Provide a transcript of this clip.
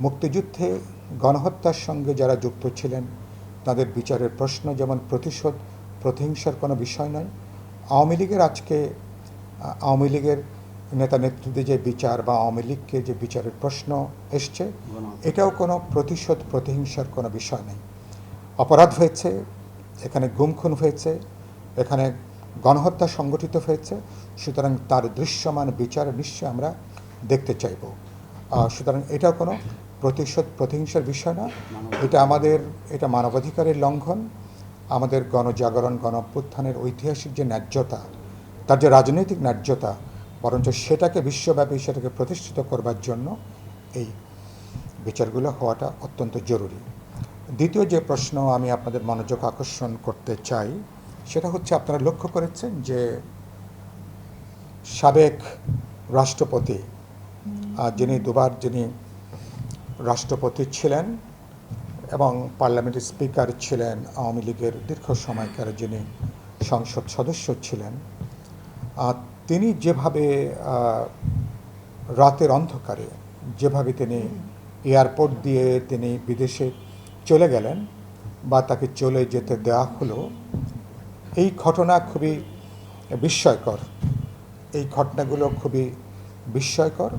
মুক্তিযুদ্ধে গণহত্যার সঙ্গে যারা যুক্ত ছিলেন তাদের বিচারের প্রশ্ন যেমন প্রতিশোধ প্রতিহিংসার কোনো বিষয় নয়। আওয়ামী লীগের আজকে আওয়ামী লীগের নেতা নেতৃত্বে যে বিচার বা আওয়ামী লীগকে যে বিচারের প্রশ্ন এসছে এটাও কোনো প্রতিশোধ প্রতিহিংসার কোনো বিষয় নেই অপরাধ হয়েছে এখানে গুমখুন হয়েছে এখানে গণহত্যা সংগঠিত হয়েছে সুতরাং তার দৃশ্যমান বিচার নিশ্চয় আমরা দেখতে চাইব। সুতরাং এটাও কোনো প্রতিশোধ, প্রতিহিংসার বিষয় না। এটা আমাদের, এটা মানবাধিকারের লঙ্ঘন। আমাদের গণজাগরণ গণ অভ্যুত্থানের ঐতিহাসিক যে ন্যায্যতা, তার যে রাজনৈতিক ন্যায্যতা, বরঞ্চ সেটাকে বিশ্বব্যাপী, সেটাকে প্রতিষ্ঠিত করবার জন্য এই বিচারগুলো হওয়াটা অত্যন্ত জরুরি। দ্বিতীয় যে প্রশ্ন আমি আপনাদের মনোযোগ আকর্ষণ করতে চাই, সেটা হচ্ছে আপনারা লক্ষ্য করেছেন যে সাবেক রাষ্ট্রপতি যিনি দুবার যিনি রাষ্ট্রপতি ছিলেন এবং পার্লামেন্টের স্পিকার ছিলেন, আওয়ামী লীগের দীর্ঘ সময়কার যিনি সংসদ সদস্য ছিলেন। তিনি যেভাবে রাতের অন্ধকারে যেভাবে তিনি এয়ারপোর্ট দিয়ে তিনি বিদেশে চলে গেলেন বা তাকে চলে যেতে দেওয়া হলো, এই ঘটনা খুবই বিস্ময়কর। এই ঘটনাগুলো খুবই বিস্ময়কর।